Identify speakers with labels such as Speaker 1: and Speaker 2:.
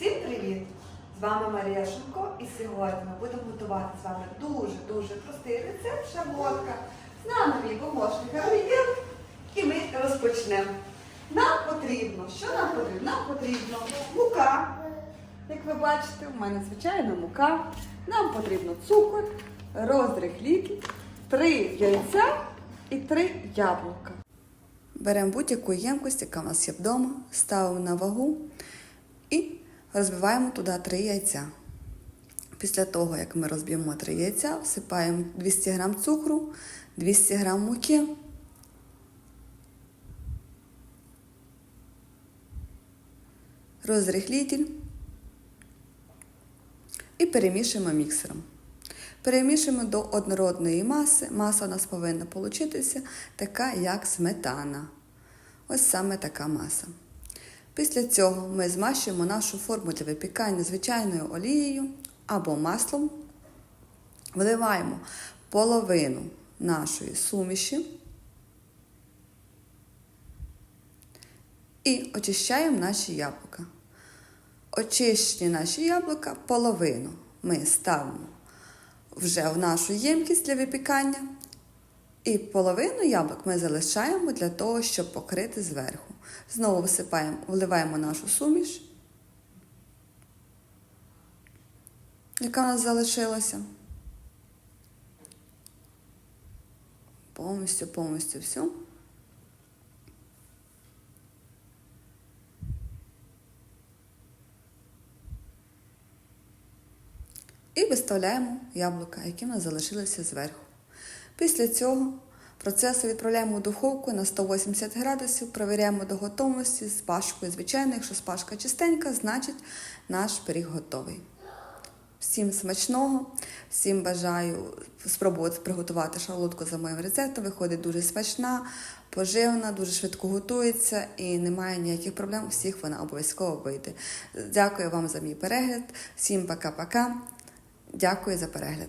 Speaker 1: Всім привіт! З вами Марія Шумко і сьогодні ми будемо готувати з вами дуже-дуже простий рецепт шарлотка. З нами мій помощник Аруєл. І ми розпочнемо. Нам потрібно, що нам потрібно? Нам потрібно мука. Як ви бачите, у мене звичайна мука. Нам потрібно цукор, розрихліть, три яйця і три яблука. Беремо будь-яку ємкость, яка в нас є вдома, ставимо на вагу і розбиваємо туди три яйця. Після того, як ми розб'ємо три яйця, всипаємо 200 г цукру, 200 г муки. Розрихлітель і перемішуємо міксером. Перемішуємо до однородної маси. Маса у нас повинна получитися така, як сметана. Ось саме така маса. Після цього ми змащуємо нашу форму для випікання звичайною олією або маслом. Вливаємо половину нашої суміші і очищаємо наші яблука. Очищені наші яблука половину ми ставимо вже в нашу ємкість для випікання. І половину яблук ми залишаємо для того, щоб покрити зверху. Знову висипаємо, вливаємо нашу суміш, яка у нас залишилася. Повністю, повністю всю. І виставляємо яблука, які в нас залишилися зверху. Після цього процесу відправляємо у духовку на 180 градусів, провіряємо до готовності з пашкою. Звичайно, якщо спашка чистенька, значить наш пиріг готовий. Всім смачного, всім бажаю спробувати приготувати шарлотку за моїм рецептом. Виходить дуже смачна, поживна, дуже швидко готується і немає ніяких проблем. Всіх вона обов'язково вийде. Дякую вам за мій перегляд. Всім пока-пока. Дякую за перегляд.